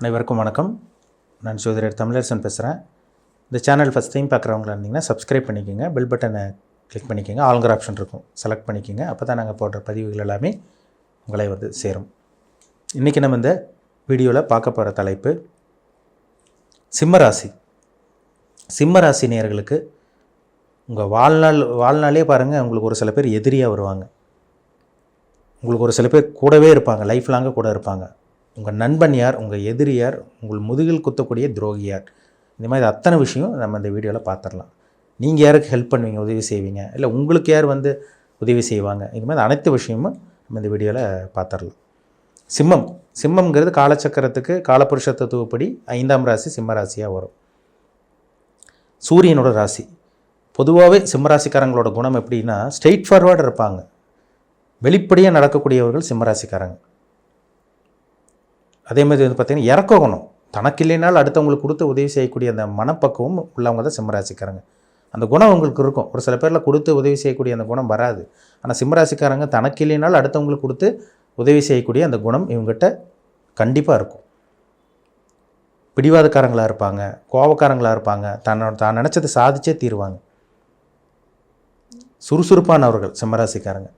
அனைவருக்கும் வணக்கம். நான் ஜோதிடர் தமிழரசன் பேசுகிறேன் இந்த சேனல் ஃபஸ்ட் டைம் பார்க்குறவங்களா இருந்தீங்கன்னா சப்ஸ்கிரைப் பண்ணிக்கோங்க. பெல் பட்டனை கிளிக் பண்ணிக்கோங்க. ஆளுங்கிற ஆப்ஷன் இருக்கும். செலக்ட் பண்ணிக்கோங்க. அப்போ தான் நாங்கள் போடுற பதிவுகள் எல்லாமே உங்களை வந்து சேரும். இன்றைக்கி நம்ம இந்த வீடியோவில் பார்க்க போகிற தலைப்பு சிம்மராசி சிம்மராசி நேர்களுக்கு உங்கள் வாழ்நாள் வாழ்நாளே பாருங்கள் உங்களுக்கு ஒரு சில பேர் எதிரியாக வருவாங்க. உங்களுக்கு ஒரு சில பேர் கூடவே இருப்பாங்க. லைஃப் லாங்காக கூட இருப்பாங்க. உங்கள் நண்பன் யார் உங்கள் எதிரி யார் உங்கள் முதுகில் குத்தக்கூடிய துரோகி யார்? இந்த மாதிரி அத்தனை விஷயம் நம்ம இந்த வீடியோவில் பார்த்துடலாம் நீங்கள் யாருக்கு ஹெல்ப் பண்ணுவீங்க உதவி செய்வீங்க? இல்லை உங்களுக்கு யார் வந்து உதவி செய்வாங்க? இது மாதிரி அனைத்து விஷயமும் நம்ம இந்த வீடியோவில் பார்த்துடலாம் சிம்மம். சிம்மம்ங்கிறது காலச்சக்கரத்துக்கு காலபுருஷ தத்துவப்படி ஐந்தாம் ராசி சிம்ம ராசியாக வரும். சூரியனோட ராசி. பொதுவாகவே சிம்மராசிக்காரங்களோட குணம் எப்படின்னா ஸ்ட்ரெயிட் ஃபார்வர்டு இருப்பாங்க. வெளிப்படையாக நடக்கக்கூடியவர்கள் சிம்மராசிக்காரங்க அதே மாதிரி வந்து பார்த்திங்கன்னா இறக்க குணம் தனக்கு இல்லைனாலும் அடுத்தவங்களுக்கு கொடுத்து உதவி செய்யக்கூடிய அந்த மனப்பக்குவம் உள்ளவங்க தான் சிம்மராசிக்காரங்க. அந்த குணம் உங்களுக்கு இருக்கும். ஒரு சில பேரில் கொடுத்து உதவி செய்யக்கூடிய அந்த குணம் வராது. ஆனால் சிம்மராசிக்காரங்க தனக்கு இல்லைனாலும் அடுத்தவங்களுக்கு கொடுத்து உதவி செய்யக்கூடிய அந்த குணம் இவங்ககிட்ட கண்டிப்பாக இருக்கும். பிடிவாதக்காரங்களாக இருப்பாங்க. கோபக்காரங்களாக இருப்பாங்க. தன்னோட தான் நினச்சதை சாதிச்சே தீருவாங்க. சுறுசுறுப்பானவர்கள் சிம்மராசிக்காரங்க.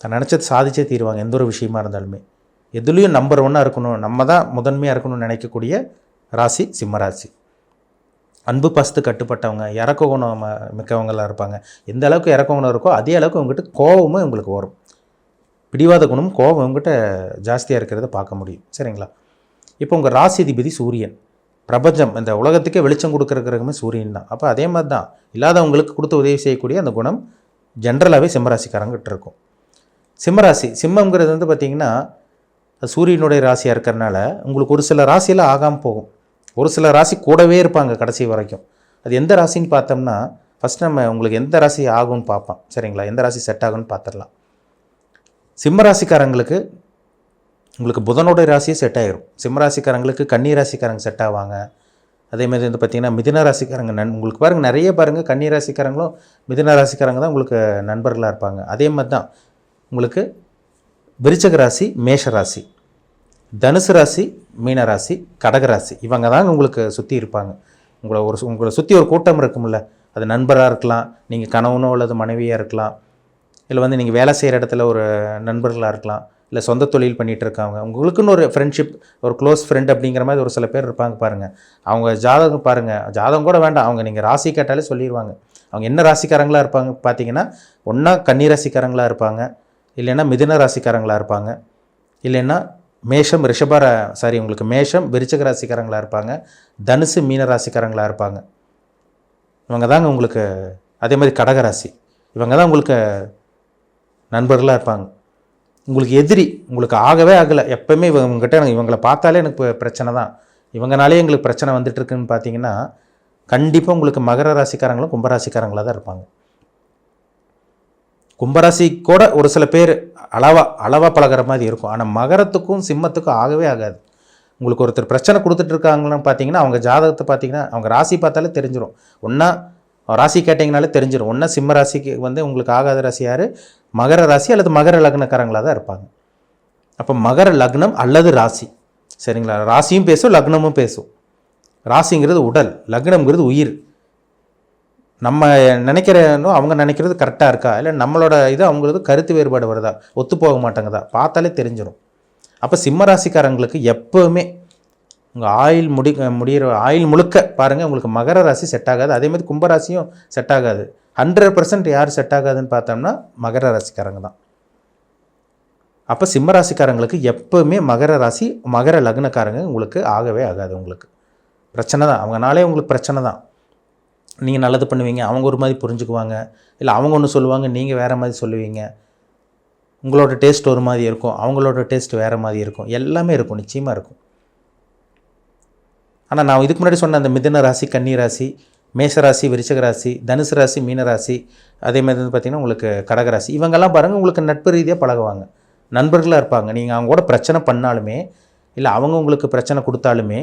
தான் நினச்சதை சாதிச்சே தீருவாங்க. எந்த ஒரு விஷயமா இருந்தாலுமே. எதுலேயும் நம்பர் ஒன்னாக இருக்கணும் நம்ம தான் முதன்மையாக இருக்கணும்னு நினைக்கக்கூடிய ராசி சிம்மராசி அன்பு பஸ்து கட்டுப்பட்டவங்க இறக்க குணம் மிக்கவங்களாக இருப்பாங்க. எந்த அளவுக்கு இறக்க குணம் இருக்கோ அதே அளவுக்கு உங்ககிட்ட கோபமும் உங்களுக்கு வரும். பிடிவாத குணம் கோபம் உங்ககிட்ட ஜாஸ்தியாக இருக்கிறத பார்க்க முடியும். சரிங்களா? இப்போ உங்கள் ராசிதிபதி சூரியன். பிரபஞ்சம் இந்த உலகத்துக்கே வெளிச்சம் கொடுக்குறக்கிறக்குமே சூரியன் தான். அப்போ அதே மாதிரி தான் இல்லாதவங்களுக்கு கொடுத்து உதவி செய்யக்கூடிய அந்த குணம் ஜென்ரலாகவே சிம்மராசிக்காரங்கிட்ட இருக்கும். சிம்மராசி சிம்மங்கிறது வந்து பார்த்திங்கன்னா சூரியனுடைய ராசியாக இருக்கிறனால உங்களுக்கு ஒரு சில ராசியில் ஆகாமல் போகும். ஒரு சில ராசி கூடவே இருப்பாங்க கடைசி வரைக்கும். அது எந்த ராசின்னு பார்த்தோம்னா ஃபஸ்ட் நம்ம உங்களுக்கு எந்த ராசி ஆகும்னு பார்ப்போம். சரிங்களா? எந்த ராசி செட் ஆகும்னு பார்த்துடலாம். சிம்ம ராசிக்காரங்களுக்கு உங்களுக்கு புதனுடைய ராசியே செட் ஆகிரும் சிம்ம ராசிக்காரங்களுக்கு கன்னி ராசிக்காரங்க செட் ஆவாங்க. அதே மாதிரி வந்து பார்த்திங்கன்னா மிதின ராசிக்காரங்க நன் உங்களுக்கு பாருங்கள் நிறைய பாருங்கள் கன்னி ராசிக்காரங்களும் மிதின ராசிக்காரங்க தான் உங்களுக்கு நண்பர்களாக இருப்பாங்க. அதே மாதிரி தான் உங்களுக்கு விருச்சக ராசி மேஷ ராசி. தனுசு ராசி மீன ராசி கடக ராசி இவங்க தாங்க உங்களுக்கு சுற்றி இருப்பாங்க. உங்களை ஒரு உங்களை சுற்றி ஒரு கூட்டம் இருக்கும்ல. அது நண்பராக இருக்கலாம் நீங்கள் கணவனோ அல்லது மனைவியாக இருக்கலாம். இல்லை வந்து நீங்கள் வேலை செய்கிற இடத்துல ஒரு நண்பர்களாக இருக்கலாம். இல்லை சொந்த தொழில் பண்ணிகிட்டு இருக்காங்க உங்களுக்குன்னு ஒரு ஃப்ரெண்ட்ஷிப் ஒரு க்ளோஸ் ஃப்ரெண்ட் அப்படிங்கிற மாதிரி ஒரு சில பேர் இருப்பாங்க பாருங்கள் அவங்க ஜாதகம் பாருங்கள் ஜாதகம் கூட வேண்டாம். அவங்க நீங்கள் ராசி கேட்டாலே சொல்லிடுவாங்க அவங்க என்ன ராசிக்காரங்களாக இருப்பாங்க பார்த்தீங்கன்னா ஒன்றா கன்னி ராசிக்காரங்களாக இருப்பாங்க. இல்லைன்னா மிதுன ராசிக்காரங்களாக இருப்பாங்க. இல்லைன்னா மேஷம் ரிஷபர சாரி உங்களுக்கு மேஷம் விருச்சக ராசிக்காரங்களாக இருப்பாங்க. தனுசு மீன ராசிக்காரங்களாக இருப்பாங்க. இவங்க தாங்க உங்களுக்கு அதே மாதிரி கடகராசி இவங்க தான் உங்களுக்கு நண்பர்களாக இருப்பாங்க. உங்களுக்கு எதிரி உங்களுக்கு ஆகவே ஆகலை. எப்போவுமே இவங்ககிட்ட எனக்கு இவங்களை பார்த்தாலே எனக்கு பிரச்சனை தான். இவங்கனாலே எங்களுக்கு பிரச்சனை வந்துட்டு இருக்குன்னு பார்த்தீங்கன்னா கண்டிப்பாக உங்களுக்கு மகர ராசிக்காரங்களும் கும்பராசிக்காரங்களாக தான் இருப்பாங்க. கும்பராசி கூட ஒரு சில பேர் அளவா அளவாக பழகுற மாதிரி இருக்கும். ஆனால் மகரத்துக்கும் சிம்மத்துக்கும் ஆகவே ஆகாது. உங்களுக்கு ஒருத்தர் பிரச்சனை கொடுத்துட்ருக்காங்கன்னு பார்த்தீங்கன்னா அவங்க ஜாதகத்தை பார்த்தீங்கன்னா அவங்க ராசி பார்த்தாலே தெரிஞ்சிடும் ஒன்றா ராசி கேட்டிங்கனாலே தெரிஞ்சிடும் ஒன்றா சிம்ம ராசிக்கு வந்து உங்களுக்கு ஆகாத ராசி யார்? மகர ராசி அல்லது மகர லக்னக்காரங்களாக தான் இருப்பாங்க. அப்போ மகர லக்னம் அல்லது ராசி. சரிங்களா? ராசியும் பேசும் லக்னமும் பேசும். ராசிங்கிறது உடல் லக்னம்ங்கிறது உயிர். நம்ம நினைக்கிறனும் அவங்க நினைக்கிறது கரெக்டாக இருக்கா? இல்லை நம்மளோட இது அவங்களுக்கு கருத்து வேறுபாடு வருதா? ஒத்து போக மாட்டேங்குதா? பார்த்தாலே தெரிஞ்சிடும் அப்போ சிம்ம ராசிக்காரங்களுக்கு எப்போவுமே உங்கள் ஆயில் முடி முடிகிற ஆயில் முழுக்க பாருங்கள் உங்களுக்கு மகர ராசி செட் ஆகாது. அதே மாதிரி கும்பராசியும் செட் ஆகாது. ஹண்ட்ரட் பர்சன்ட் யார் செட் ஆகாதுன்னு பார்த்தோம்னா மகர ராசிக்காரங்க தான். அப்போ சிம்ம ராசிக்காரங்களுக்கு எப்போவுமே மகர ராசி மகர லக்னக்காரங்க உங்களுக்கு ஆகவே ஆகாது உங்களுக்கு. பிரச்சனை தான். அவங்கனாலே உங்களுக்கு பிரச்சனை தான். நீங்கள் நல்லது பண்ணுவீங்க அவங்க ஒரு மாதிரி புரிஞ்சுக்குவாங்க. இல்லை அவங்க ஒன்று சொல்லுவாங்க நீங்கள் வேறு மாதிரி சொல்லுவீங்க. உங்களோட டேஸ்ட் ஒரு மாதிரி இருக்கும் அவங்களோட டேஸ்ட் வேறு மாதிரி இருக்கும். எல்லாமே இருக்கும் நிச்சயமாக இருக்கும். ஆனால் நான் இதுக்கு முன்னாடி சொன்ன அந்த மிதன ராசி கன்னி ராசி மேஷராசி விருச்சக ராசி தனுசு ராசி மீன ராசி அதே மாதிரி வந்து பார்த்திங்கன்னா உங்களுக்கு கடக ராசி. இவங்கெல்லாம் பாருங்கள் உங்களுக்கு நட்பு ரீதியாக பழகுவாங்க. நண்பர்களாக இருப்பாங்க. நீங்கள் அவங்க கூட பிரச்சனை பண்ணாலுமே இல்லை அவங்க உங்களுக்கு பிரச்சனை கொடுத்தாலுமே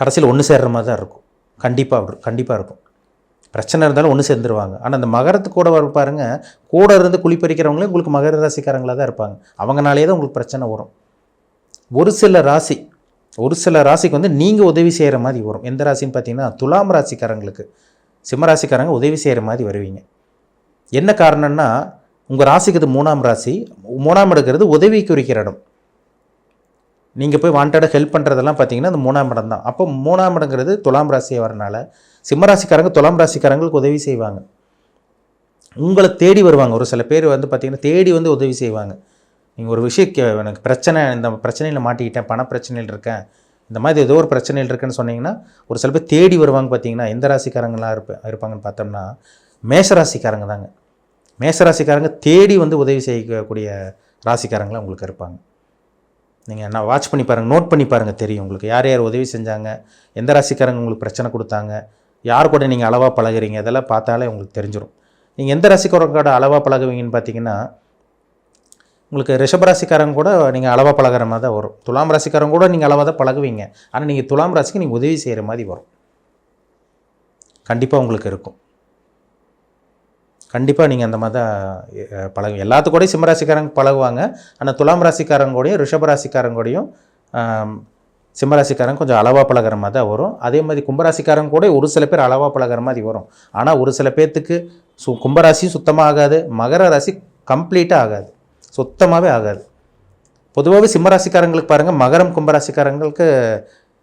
கடைசியில் ஒன்று சேர்கிற மாதிரி தான் இருக்கும். கண்டிப்பாக கண்டிப்பாக இருக்கும். பிரச்சனை இருந்தாலும் ஒன்று சேர்ந்துருவாங்க. ஆனால் அந்த மகரத்து கூட வர பாருங்கள் கூட இருந்து குளிப்பறிக்கிறவங்களே உங்களுக்கு மகர ராசிக்காரங்களாக தான் இருப்பாங்க. அவங்கனாலே தான் உங்களுக்கு பிரச்சனை வரும். ஒரு சில ராசி ஒரு சில ராசிக்கு வந்து நீங்கள் உதவி செய்கிற மாதிரி வரும். எந்த ராசின்னு பார்த்தீங்கன்னா துலாம் ராசிக்காரங்களுக்கு சிம்ம ராசிக்காரங்க உதவி செய்கிற மாதிரி வருவீங்க. என்ன காரணம்னா உங்கள் ராசிக்கு இது மூணாம் ராசி மூணாம் எடுக்கிறது உதவி குறிக்கிற இடம். நீங்கள் போய் வாண்டடாக ஹெல்ப் பண்ணுறதெல்லாம் பார்த்தீங்கன்னா அந்த மூணாம் இடம் தான். அப்போ மூணாம் இடங்கிறது துலாம் ராசியை வரனால சிம்ம ராசிக்காரங்க துலாம் ராசிக்காரங்களுக்கு உதவி செய்வாங்க. உங்களை தேடி வருவாங்க. ஒரு சில பேர் வந்து பார்த்திங்கன்னா தேடி வந்து உதவி செய்வாங்க. நீங்கள் ஒரு விஷயம் எனக்கு பிரச்சனை இந்த பிரச்சனையில் மாட்டிக்கிட்டேன் பண பிரச்சனையில் இருக்கேன் இந்த மாதிரி ஏதோ ஒரு பிரச்சனையில் இருக்குன்னு சொன்னீங்கன்னா ஒரு சில பேர் தேடி வருவாங்க பார்த்தீங்கன்னா எந்த ராசிக்காரங்களாம் இருப்பேன் இருப்பாங்கன்னு பார்த்தோம்னா மேஷ ராசிக்காரங்க தாங்க. மேஷ ராசிக்காரங்க தேடி வந்து உதவி செய்யக்கூடிய ராசிக்காரங்களாக உங்களுக்கு இருப்பாங்க. நீங்கள் நான் வாட்ச் பண்ணி பாருங்கள் நோட் பண்ணி பாருங்கள் தெரியும். உங்களுக்கு யார் யார் உதவி செஞ்சாங்க எந்த ராசிக்காரங்க உங்களுக்கு பிரச்சனை கொடுத்தாங்க யார் கூட நீங்கள் அளவாக பழகுறீங்க இதெல்லாம் பார்த்தாலே உங்களுக்கு தெரிஞ்சிடும் நீங்கள் எந்த ராசிக்காரங்களோட அளவாக பழகுவீங்கன்னு பார்த்தீங்கன்னா உங்களுக்கு ரிஷபராசிக்காரங்க கூட நீங்கள் அளவாக பழகுற மாதிரி தான் வரும். துலாம் ராசிக்காரங்க கூட நீங்கள் அளவாக தான் பழகுவீங்க. ஆனால் நீங்கள் துலாம் ராசிக்கு நீங்கள் உதவி செய்கிற மாதிரி வரும். கண்டிப்பாக உங்களுக்கு இருக்கும். கண்டிப்பாக நீங்கள் அந்த மாதிரி தான் பழகு எல்லாத்து கூடயும் சிம்மராசிக்காரங்க பழகுவாங்க. ஆனால் துலாம் ராசிக்காரங்க கூடயும் ராசிக்காரங்கூடையும் கூடயும் சிம்மராசிக்காரங்க கொஞ்சம் அளவாக பழகுற மாதிரி தான் வரும். அதே மாதிரி கும்பராசிக்காரங்க கூட ஒரு சில பேர் அளவாக பழகுற மாதிரி வரும். ஆனால் ஒரு சில பேர்த்துக்கு சு கும்பராசியும் சுத்தமாக ஆகாது. மகர ராசி கம்ப்ளீட்டாக ஆகாது. சுத்தமாகவே ஆகாது. பொதுவாகவே சிம்மராசிக்காரங்களுக்கு பாருங்கள் மகரம் கும்பராசிக்காரங்களுக்கு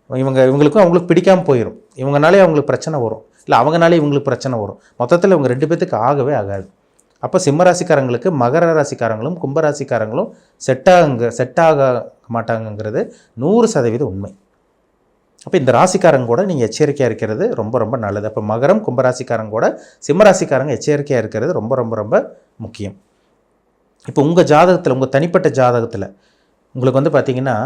இவங்க இவங்களுக்கும் அவங்களுக்கு பிடிக்காமல் போயிடும் இவங்கனாலே அவங்களுக்கு பிரச்சனை வரும். இல்லை அவங்கனாலே இவங்களுக்கு பிரச்சனை வரும். மொத்தத்தில் இவங்க ரெண்டு பேத்துக்கு ஆகவே ஆகாது. அப்போ சிம்மராசிக்காரங்களுக்கு மகர ராசிக்காரங்களும் கும்பராசிக்காரங்களும் செட் ஆகுங்க செட் ஆக மாட்டாங்கங்கிறது நூறு சதவீதம் உண்மை. அப்போ இந்த ராசிக்காரங்க கூட நீங்கள் எச்சரிக்கையாக இருக்கிறது ரொம்ப ரொம்ப நல்லது. அப்போ மகரம் கும்பராசிக்காரங்க கூட சிம்மராசிக்காரங்க எச்சரிக்கையாக இருக்கிறது ரொம்ப ரொம்ப ரொம்ப முக்கியம். இப்போ உங்கள் ஜாதகத்தில் உங்கள் தனிப்பட்ட ஜாதகத்தில் உங்களுக்கு வந்து பார்த்திங்கன்னா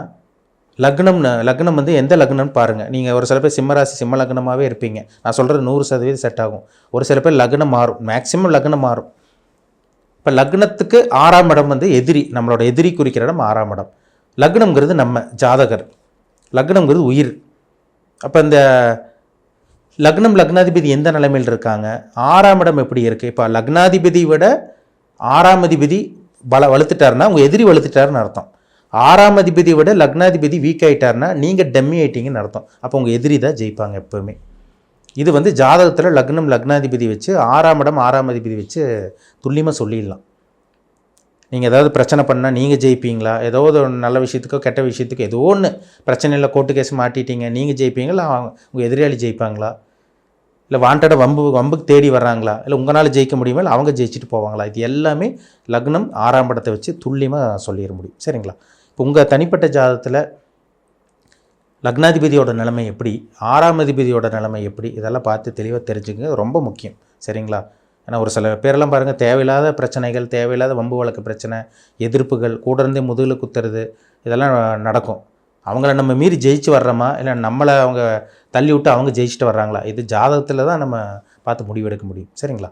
லக்னம்னு லக்னம் வந்து எந்த லக்னம்னு பாருங்கள் நீங்கள் ஒரு சில பேர் சிம்மராசி சிம்ம லக்னமாகவே இருப்பீங்க. நான் சொல்கிறது நூறு சதவீதம் செட் ஆகும். ஒரு சில பேர் லக்னம் மாறும். மேக்ஸிமம் லக்னம் மாறும். இப்போ லக்னத்துக்கு ஆறாம் இடம் வந்து எதிரி. நம்மளோட எதிரி குறிக்கிற இடம் ஆறாம் இடம். லக்னம்ங்கிறது நம்ம ஜாதகர். லக்னம்ங்கிறது உயிர். அப்போ இந்த லக்னம் லக்னாதிபதி எந்த நிலைமையில் இருக்காங்க? ஆறாம் இடம் எப்படி இருக்குது இப்போ லக்னாதிபதி விட ஆறாம் அதிபதி பல வலுத்துட்டாருன்னா அவங்க எதிரி வலுத்துட்டாருன்னு அர்த்தம். ஆறாம் அதிபதி விட லக்னாதிபதி வீக் ஆயிட்டாருன்னா நீங்கள் டம்மி ஆகிட்டீங்கன்னு அர்த்தம். அப்போ உங்கள் எதிரி தான் ஜெயிப்பாங்க எப்போவுமே. இது வந்து ஜாதகத்தில் லக்னம் லக்னாதிபதி வச்சு ஆறாம் இடம் ஆறாம் அதிபதி வச்சு துல்லியமாக சொல்லிடலாம். நீங்கள் ஏதாவது பிரச்சனை பண்ணால் நீங்கள் ஜெயிப்பீங்களா? ஏதோ ஒரு நல்ல விஷயத்துக்கோ கெட்ட விஷயத்துக்கோ ஏதோ ஒன்று பிரச்சனையில் கோர்ட்டு கேஸ் மாட்டிட்டீங்க நீங்கள் ஜெயிப்பீங்களா? உங்கள் எதிராளி ஜெயிப்பாங்களா? இல்லை வாண்டடாக வம்பு வம்புக்கு தேடி வர்றாங்களா? இல்லை உங்களால் ஜெயிக்க முடியுமா? இல்லை அவங்க ஜெயிச்சுட்டு போவாங்களா? இது எல்லாமே லக்னம் ஆறாம் படத்தை வச்சு துல்லியமாக சொல்லிட முடியும். சரிங்களா? உங்கள் தனிப்பட்ட ஜாதகத்தில் லக்னாதிபதியோட நிலைமை எப்படி? ஆறாம் அதிபதியோட நிலைமை எப்படி? இதெல்லாம் பார்த்து தெளிவாக தெரிஞ்சுங்க ரொம்ப முக்கியம். சரிங்களா? ஏன்னா ஒரு சில பேரெல்லாம் பாருங்கள் தேவையில்லாத பிரச்சனைகள் தேவையில்லாத வம்பு வழக்கு பிரச்சனை எதிர்ப்புகள் கூட இருந்தே முதுகில் குத்துறது இதெல்லாம் நடக்கும். அவங்கள நம்ம மீறி ஜெயிச்சு வர்றோமா? இல்லை நம்மளை அவங்க தள்ளி விட்டு அவங்க ஜெயிச்சுட்டு வர்றாங்களா? இது ஜாதகத்தில் தான் நம்ம பார்த்து முடிவெடுக்க முடியும். சரிங்களா?